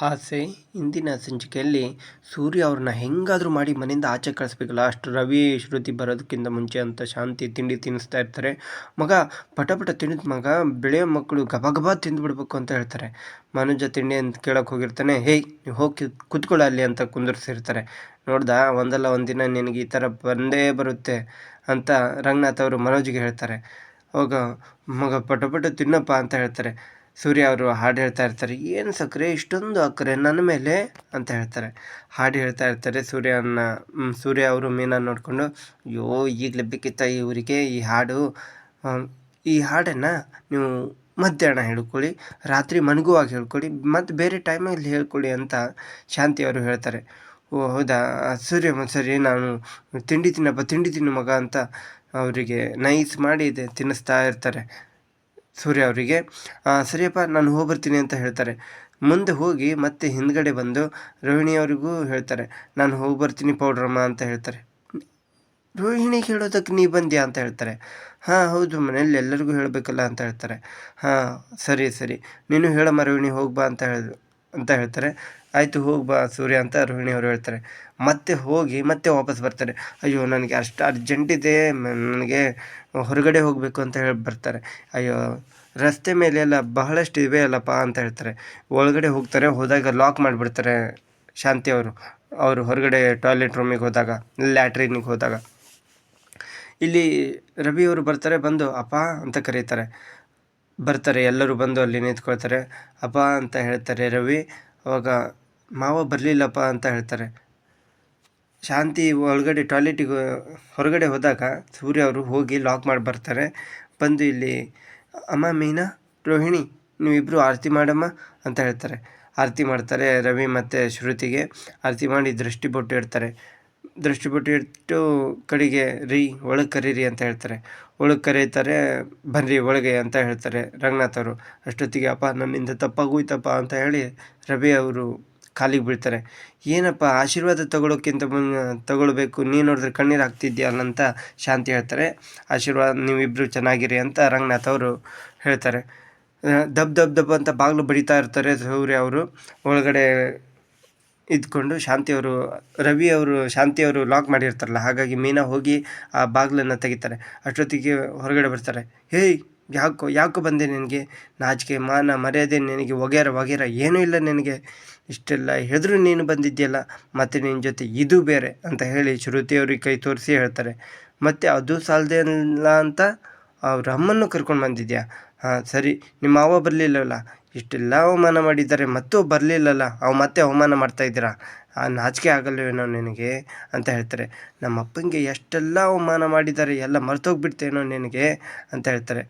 ಆಸೆ ಇಂದಿನ ಸಂಚಿಕೆಯಲ್ಲಿ ಸೂರ್ಯ ಅವ್ರನ್ನ ಹೆಂಗಾದರೂ ಮಾಡಿ ಮನೆಯಿಂದ ಆಚೆ ಕಳಿಸ್ಬೇಕಲ್ಲ. ಅಷ್ಟು ರವಿ, ಶ್ರುತಿ ಬರೋದಕ್ಕಿಂತ ಮುಂಚೆ ಅಂತ ಶಾಂತಿ ತಿಂಡಿ ತಿನ್ನಿಸ್ತಾ ಇರ್ತಾರೆ. ಮಗ ಪಟ ಪಟ ತಿನ್ನಿದ ಮಗ ಬೆಳೆಯ ಮಕ್ಕಳು ಗಬಗಬ ಗಬ ತಿಂದುಬಿಡ್ಬೇಕು ಅಂತ ಹೇಳ್ತಾರೆ. ಮನುಜ ತಿಂಡಿ ಅಂತ ಕೇಳೋಕೆ ಹೋಗಿರ್ತಾನೆ. ಹೇಯ್, ನೀವು ಹೋಗಿ ಕುತ್ಕೊಳ್ಳ ಅಲ್ಲಿ ಅಂತ ಕುಂದಿರ್ಸಿರ್ತಾರೆ. ನೋಡ್ದ, ಒಂದಲ್ಲ ಒಂದಿನ ನಿನಗೆ ಈ ಥರ ಬಂದೇ ಬರುತ್ತೆ ಅಂತ ರಂಗನಾಥ್ ಅವರು ಮನೋಜ್ಗೆ ಹೇಳ್ತಾರೆ. ಅವಾಗ ಮಗ ಪಟಪಟ ಪಟ ತಿನ್ನಪ್ಪ ಅಂತ ಹೇಳ್ತಾರೆ. ಸೂರ್ಯ ಅವರು ಹಾಡು ಹೇಳ್ತಾ ಇರ್ತಾರೆ, ಏನು ಸಕ್ಕರೆ ಇಷ್ಟೊಂದು ಅಕ್ಕರೆ ನನ್ನ ಮೇಲೆ ಅಂತ ಹೇಳ್ತಾರೆ. ಹಾಡು ಹೇಳ್ತಾ ಇರ್ತಾರೆ ಸೂರ್ಯನ ಸೂರ್ಯ ಅವರು ಮೀನಾ ನೋಡಿಕೊಂಡು, ಅಯ್ಯೋ, ಈಗಲೇ ಬೇಕಿತ್ತ ಇವರಿಗೆ ಈ ಹಾಡು? ಈ ಹಾಡನ್ನು ನೀವು ಮಧ್ಯಾಹ್ನ ಹೇಳ್ಕೊಳ್ಳಿ, ರಾತ್ರಿ ಮನಗುವಾಗ ಹೇಳ್ಕೊಳ್ಳಿ, ಮತ್ತು ಬೇರೆ ಟೈಮಲ್ಲಿ ಹೇಳ್ಕೊಳ್ಳಿ ಅಂತ ಶಾಂತಿ ಅವರು ಹೇಳ್ತಾರೆ. ಓ, ಹೌದಾ? ಸೂರ್ಯ, ಸರಿ, ನಾನು ತಿಂಡಿ ತಿನ್ನಪ್ಪ, ತಿಂಡಿ ತಿನ್ನು ಮಗ ಅಂತ ಅವರಿಗೆ ನೈಸ್ ಮಾಡಿ ತಿನ್ನಿಸ್ತಾ ಇರ್ತಾರೆ. ಸೂರ್ಯ ಅವರಿಗೆ ಸರಿಯಪ್ಪ, ನಾನು ಹೋಗಿ ಬರ್ತೀನಿ ಅಂತ ಹೇಳ್ತಾರೆ. ಮುಂದೆ ಹೋಗಿ ಮತ್ತೆ ಹಿಂದ್ಗಡೆ ಬಂದು ರೋಹಿಣಿ ಅವರಿಗೂ ಹೇಳ್ತಾರೆ, ನಾನು ಹೋಗಿ ಬರ್ತೀನಿ ಪೌಡ್ರಮ್ಮ ಅಂತ ಹೇಳ್ತಾರೆ. ರೋಹಿಣಿಗೆ ಹೇಳೋದಕ್ಕೆ ನೀ ಬಂದ್ಯಾ ಅಂತ ಹೇಳ್ತಾರೆ. ಹಾಂ, ಹೌದು ಮನೇಲಿ ಎಲ್ಲರಿಗೂ ಹೇಳಬೇಕಲ್ಲ ಅಂತ ಹೇಳ್ತಾರೆ. ಹಾಂ, ಸರಿ ಸರಿ. ನೀನು ಹೇಳಮ್ಮ ರೋಹಿಣಿ ಹೋಗ್ಬಾ ಅಂತ ಹೇಳ, ಅಂತ ಹೇಳ್ತಾರೆ. ಆಯಿತು ಹೋಗಿ ಬಾ ಸೂರ್ಯ ಅಂತ ರೋಹಿಣಿ ಅವರು ಹೇಳ್ತಾರೆ. ಮತ್ತೆ ಹೋಗಿ ಮತ್ತೆ ವಾಪಸ್ ಬರ್ತಾರೆ. ಅಯ್ಯೋ, ನನಗೆ ಅಷ್ಟು ಅರ್ಜೆಂಟ್ ಇದೆ ನನಗೆ ಹೊರಗಡೆ ಹೋಗಬೇಕು ಅಂತ ಹೇಳಿ, ಬರ್ತಾರೆ. ಅಯ್ಯೋ, ರಸ್ತೆ ಮೇಲೆ ಎಲ್ಲ ಬಹಳಷ್ಟು ಇವೆ ಅಲ್ಲಪ್ಪ ಅಂತ ಹೇಳ್ತಾರೆ. ಒಳಗಡೆ ಹೋಗ್ತಾರೆ, ಹೋದಾಗ ಲಾಕ್ ಮಾಡಿಬಿಡ್ತಾರೆ ಶಾಂತಿ ಅವರು. ಅವರು ಹೊರಗಡೆ ಟಾಯ್ಲೆಟ್ ರೂಮಿಗೆ ಹೋದಾಗ ಲ್ಯಾಟ್ರಿನಿಗೆ ಹೋದಾಗ. ಇಲ್ಲಿ ರವಿ ಅವರು ಬರ್ತಾರೆ, ಬಂದು ಅಪ್ಪ ಅಂತ ಕರೀತಾರೆ. ಬರ್ತಾರೆ, ಎಲ್ಲರೂ ಬಂದು ಅಲ್ಲಿ ನಿಂತ್ಕೊಳ್ತಾರೆ. ಅಪ್ಪ ಅಂತ ಹೇಳ್ತಾರೆ ರವಿ. ಅವಾಗ ಮಾವ ಬರಲಿಲ್ಲಪ್ಪ ಅಂತ ಹೇಳ್ತಾರೆ. ಶಾಂತಿ ಒಳಗಡೆ ಟಾಯ್ಲೆಟಿಗೆ ಹೊರಗಡೆ ಹೋದಾಗ ಸೂರ್ಯ ಅವರು ಹೋಗಿ ಲಾಕ್ ಮಾಡಿ ಬರ್ತಾರೆ. ಬಂದು ಇಲ್ಲಿ, ಅಮ್ಮ ಮೀನಾ, ರೋಹಿಣಿ ನೀವಿಬ್ಬರು ಆರತಿ ಮಾಡಮ್ಮ ಅಂತ ಹೇಳ್ತಾರೆ. ಆರತಿ ಮಾಡ್ತಾರೆ ರವಿ ಮತ್ತು ಶ್ರುತಿಗೆ. ಆರತಿ ಮಾಡಿ ದೃಷ್ಟಿ ಬೊಟ್ಟು ಇಡ್ತಾರೆ. ದೃಷ್ಟಿ ಬೊಟ್ಟು ಇಟ್ಟು ಕಡೆಗೆ, ರೀ, ಒಳಗೆ ಕರೀರಿ ಅಂತ ಹೇಳ್ತಾರೆ. ಒಳಗೆ ಕರೀತಾರೆ, ಬನ್ರಿ, ಒಳಗೆ ಅಂತ ಹೇಳ್ತಾರೆ ರಂಗನಾಥ್ ಅವರು. ಅಷ್ಟೊತ್ತಿಗೆ, ಅಪ್ಪ, ನನ್ನಿಂದ ತಪ್ಪಾಗೋಯ್ತಪ್ಪ ಅಂತ ಹೇಳಿ ರವಿ ಅವರು ಕಾಲಿಗೆ ಬೀಳ್ತಾರೆ. ಏನಪ್ಪ, ಆಶೀರ್ವಾದ ತಗೊಳ್ಳೋಕ್ಕಿಂತ ಮುನ್, ತಗೊಳ್ಬೇಕು, ನೀನು ನೋಡಿದ್ರೆ ಕಣ್ಣೀರು ಹಾಕ್ತಿದ್ಯಲ್ಲ ಅಂತ ಶಾಂತಿ ಹೇಳ್ತಾರೆ. ಆಶೀರ್ವಾದ ನೀವಿಬ್ಬರು ಚೆನ್ನಾಗಿರಿ ಅಂತ ರಂಗನಾಥ್ ಅವರು ಹೇಳ್ತಾರೆ. ದಬ್ ದಬ್ ದಬ್ ಅಂತ ಬಾಗಿಲು ಬಡಿತಾ ಇರ್ತಾರೆ ಸೂರ್ಯ ಅವರು. ಒಳಗಡೆ ಇದ್ಕೊಂಡು ಶಾಂತಿಯವರು ರವಿ ಅವರು ಶಾಂತಿಯವರು ಲಾಕ್ ಮಾಡಿರ್ತಾರಲ್ಲ, ಹಾಗಾಗಿ ಮೀನಾ ಹೋಗಿ ಆ ಬಾಗಿಲನ್ನು ತೆಗಿತಾರೆ. ಅಷ್ಟೊತ್ತಿಗೆ ಹೊರಗಡೆ ಬರ್ತಾರೆ. ಹೇಯ್, ಯಾಕೋ ಯಾಕೋ ಬಂದೆ ನಿನಗೆ? ನಾಚಿಕೆ, ಮಾನ, ಮರ್ಯಾದೆ ನಿನಗೆ ಒಗೆರ ಒಗೆರ, ಏನೂ ಇಲ್ಲ ನಿನಗೆ. ಇಷ್ಟೆಲ್ಲ ಹೆದರು ನೀನು ಬಂದಿದ್ಯಲ್ಲ, ಮತ್ತು ನಿನ್ನ ಜೊತೆ ಇದು ಬೇರೆ ಅಂತ ಹೇಳಿ ಶ್ರುತಿಯವ್ರಿಗೆ ಕೈ ತೋರಿಸಿ ಹೇಳ್ತಾರೆ. ಮತ್ತು ಅದು ಸಾಲದೆ ಅಲ್ಲ ಅಂತ ಅವ್ರ ಅಮ್ಮನ್ನು ಕರ್ಕೊಂಡು ಬಂದಿದ್ಯಾ? ಹಾಂ, ಸರಿ, ನಿಮ್ಮ ಮಾವ ಬರಲಿಲ್ಲವಲ್ಲ ಇಷ್ಟೆಲ್ಲ ಅವಮಾನ ಮಾಡಿದ್ದಾರೆ, ಮತ್ತು ಬರಲಿಲ್ಲಲ್ಲ? ಅವು ಮತ್ತೆ ಅವಮಾನ ಮಾಡ್ತಾ ಇದ್ದೀರಾ? ಆ, ನಾಚಿಕೆ ಆಗಲ್ವೇನೋ ನಿನಗೆ ಅಂತ ಹೇಳ್ತಾರೆ. ನಮ್ಮ ಅಪ್ಪಂಗೆ ಎಷ್ಟೆಲ್ಲ ಅವಮಾನ ಮಾಡಿದ್ದಾರೆ, ಎಲ್ಲ ಮರ್ತೋಗ್ಬಿಡ್ತೇನೋ ನಿನಗೆ ಅಂತ ಹೇಳ್ತಾರೆ.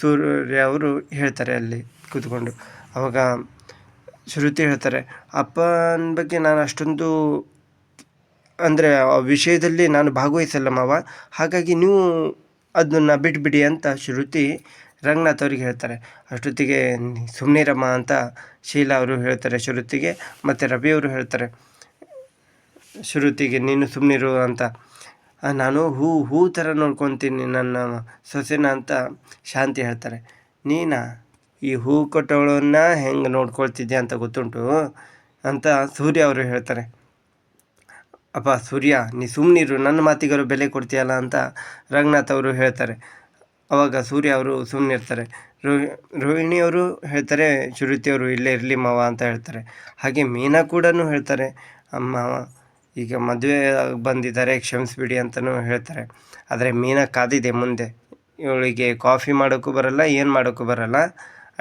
ಸೂರ್ಯ ಅವರು ಹೇಳ್ತಾರೆ ಅಲ್ಲಿ ಕೂತ್ಕೊಂಡು. ಅವಾಗ ಶ್ರುತಿ ಹೇಳ್ತಾರೆ, ಅಪ್ಪನ ಬಗ್ಗೆ ನಾನು ಅಷ್ಟೊಂದು, ಅಂದರೆ ಆ ವಿಷಯದಲ್ಲಿ ನಾನು ಭಾಗವಹಿಸಲ್ಲ ಮಾವ. ಹಾಗಾಗಿ ನೀವು ಅದನ್ನು ಬಿಟ್ಬಿಡಿ ಅಂತ ಶ್ರುತಿ ರಂಗನಾಥ್ ಅವ್ರಿಗೆ ಹೇಳ್ತಾರೆ. ಅಷ್ಟೊತ್ತಿಗೆ ಸುಮ್ಮನಿರಮ್ಮ ಅಂತ ಶೀಲಾ ಅವರು ಹೇಳ್ತಾರೆ ಶ್ರುತಿಗೆ, ಮತ್ತು ರವಿ ಅವರು ಹೇಳ್ತಾರೆ ಶ್ರುತಿಗೆ, ನೀನು ಸುಮ್ಮನಿರು ಅಂತ. ನಾನು ಹೂ ಹೂ ಥರ ನೋಡ್ಕೊತೀನಿ ನನ್ನ ಸೊಸೆನ ಅಂತ ಶಾಂತಿ ಹೇಳ್ತಾರೆ. ನೀನಾ ಈ ಹೂ ಕೊಟ್ಟವಳನ್ನ ಹೆಂಗೆ ನೋಡ್ಕೊಳ್ತಿದ್ದೆ ಅಂತ ಗೊತ್ತುಂಟು ಅಂತ ಸೂರ್ಯ ಅವರು ಹೇಳ್ತಾರೆ. ಅಪ್ಪ ಸೂರ್ಯ, ನೀ ಸುಮ್ಮನಿರು ನನ್ನ ಮಾತಿಗರು ಬೆಲೆ ಕೊಡ್ತೀಯಲ್ಲ ಅಂತ ರಂಗನಾಥ್ ಅವರು ಹೇಳ್ತಾರೆ. ಅವಾಗ ಸೂರ್ಯ ಅವರು ಸುಮ್ಮನಿರ್ತಾರೆ ರೋಹಿ ರೋಹಿಣಿ ಅವರು ಹೇಳ್ತಾರೆ, ಶ್ರುತಿ ಅವರು ಇಲ್ಲೇ ಇರಲಿ ಮಾವ ಅಂತ ಹೇಳ್ತಾರೆ. ಹಾಗೆ ಮೀನಾ ಕೂಡ ಹೇಳ್ತಾರೆ. ಅಮ್ಮ, ಈಗ ಮದುವೆ ಬಂದಿದ್ದಾರೆ, ಕ್ಷಮಿಸ್ಬಿಡಿ ಅಂತಲೂ ಹೇಳ್ತಾರೆ. ಆದರೆ ಮೀನಾ ಕಾದಿದೆ ಮುಂದೆ. ಇವಳಿಗೆ ಕಾಫಿ ಮಾಡೋಕ್ಕೂ ಬರಲ್ಲ, ಏನು ಮಾಡೋಕ್ಕೂ ಬರಲ್ಲ.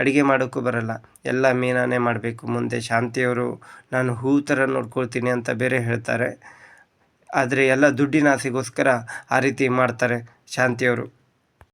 ಅಡುಗೆ ಮಾಡೋಕ್ಕೂ ಬರಲ್ಲ. ಎಲ್ಲ ಮೀನಾನೇ ಮಾಡಬೇಕು. ಮುಂದೆ ಶಾಂತಿಯವರು, ನಾನು ಹೂ ಥರ ನೋಡ್ಕೊಳ್ತೀನಿ ಅಂತ ಬೇರೆ ಹೇಳ್ತಾರೆ. ಆದರೆ ಎಲ್ಲ ದುಡ್ಡಿನ ಆಸೆಗೋಸ್ಕರ ಆ ರೀತಿ ಮಾಡ್ತಾರೆ ಶಾಂತಿಯವರು.